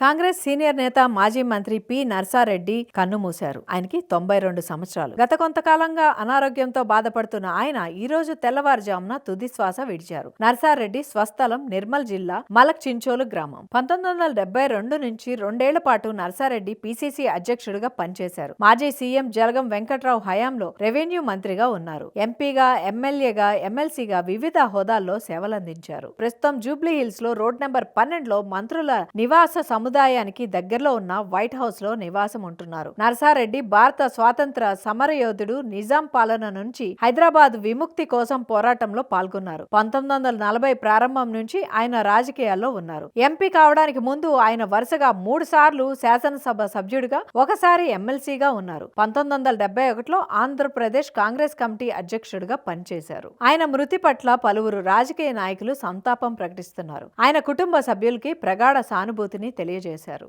Congress senior నేత మాజీ మంత్రి పి. నర్సారెడ్డి కన్నుమూశారు ఆయనకి తొంభై రెండు సంవత్సరాలు. గత కొంతకాలంగా అనారోగ్యంతో బాధపడుతున్న ఆయన ఈ రోజు తెల్లవారుజామున తుది శ్వాస విడిచారు. నర్సారెడ్డి స్వస్థలం నిర్మల్ జిల్లా మలక్ చించోలు గ్రామం. పంతొమ్మిది వందల డెబ్బై రెండు నుంచి రెండేళ్ళ పాటు నర్సారెడ్డి పిసిసి అధ్యక్షుడిగా పనిచేశారు. మాజీ సీఎం జలగం వెంకట్రావు హయాంలో రెవెన్యూ మంత్రిగా ఉన్నారు. ఎంపీగా ఎమ్మెల్యేగా ఎమ్మెల్సీగా వివిధ హోదాల్లో సేవలందించారు. ప్రస్తుతం జూబ్లీ హిల్స్లో రోడ్ నెంబర్ పన్నెండులో మంత్రుల నివాస సముదాయానికి దగ్గరలో ఉన్న వైట్ హౌస్లో నివాసం ఉంటున్నారు. నరసారెడ్డి భారత స్వాతంత్ర సమరయోధుడు నిజాం పాలన నుంచి హైదరాబాద్ విముక్తి కోసం పోరాటంలో పాల్గొన్నారు. పంతొమ్మిది వందల నలభై ప్రారంభం నుంచి ఆయన రాజకీయాల్లో ఉన్నారు. ఎంపీ కావడానికి ముందు ఆయన వరుసగా మూడు సార్లు శాసనసభ సభ్యుడిగా ఒకసారి ఎమ్మెల్సీగా ఉన్నారు. పంతొమ్మిది వందల డెబ్బై ఒకటిలో ఆంధ్రప్రదేశ్ కాంగ్రెస్ కమిటీ అధ్యక్షుడిగా పనిచేశారు. ఆయన మృతి పట్ల పలువురు రాజకీయ నాయకులు సంతాపం ప్రకటిస్తున్నారు. ఆయన కుటుంబ సభ్యులకి ప్రగాఢ సానుభూతిని తెలియజేశారు.